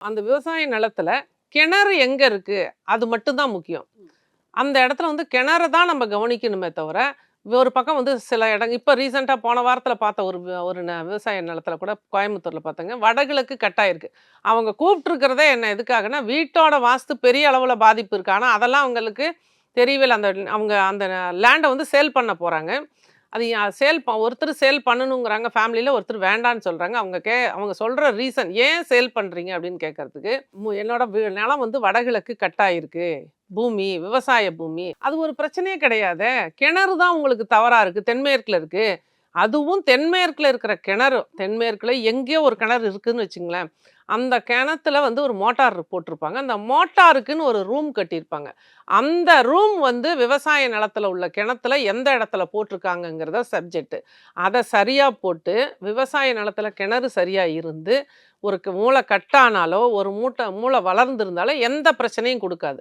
அந்த விவசாய நிலத்துல கிணறு எங்க இருக்கு? அது மட்டும்தான் முக்கியம். அந்த இடத்துல வந்து கிணறு தான் நம்ம கவனிக்கணுமே தவிர ஒரு பக்கம் வந்து சில இடங்க இப்போ ரீசெண்டாக போன வாரத்தில் பார்த்த ஒரு ஒரு விவசாய நிலத்துல கூட கோயம்புத்தூரில் பார்த்தாங்க வடகிழக்கு கட்டாயிருக்கு. அவங்க கூப்பிட்டுருக்கிறதே என்ன எதுக்காகனா வீட்டோட வாஸ்து பெரிய அளவில் பாதிப்பு இருக்கு. ஆனால் அதெல்லாம் அவங்களுக்கு தெரியவில்லை அந்த அவங்க அந்த லேண்டை வந்து சேல் பண்ண போகிறாங்க அது சேல் ஒருத்தர் சேல் பண்ணணுங்கிறாங்க ஃபேமிலியில் ஒருத்தர் வேண்டான்னு சொல்கிறாங்க அவங்க கே அவங்க சொல்கிற ரீசன் ஏன் சேல் பண்ணுறீங்க அப்படின்னு கேட்கறதுக்கு மு- என்னோட நிலம் வந்து வடகிழக்கு கட்டாயிருக்கு. பூமி விவசாய பூமி அது ஒரு பிரச்சனையே கிடையாதே. கிணறு தான் உங்களுக்கு தவறாக இருக்குது தென்மேற்கில் இருக்குது அதுவும் தென்மேற்கில் இருக்கிற கிணறு. தென்மேற்கில் எங்கேயோ ஒரு கிணறு இருக்குதுன்னு வச்சுங்களேன். அந்த கிணத்துல வந்து ஒரு மோட்டார் போட்டிருப்பாங்க. அந்த மோட்டாருக்குன்னு ஒரு ரூம் கட்டியிருப்பாங்க. அந்த ரூம் வந்து விவசாய நிலத்தில் உள்ள கிணத்துல எந்த இடத்துல போட்டிருக்காங்கங்கிறத சப்ஜெக்ட். அதை சரியாக போட்டு விவசாய நிலத்தில் கிணறு சரியாக இருந்து ஒரு க- மூளை கட்டானாலோ ஒரு மூட்டை மூளை வளர்ந்துருந்தாலோ எந்த பிரச்சனையும் கொடுக்காது.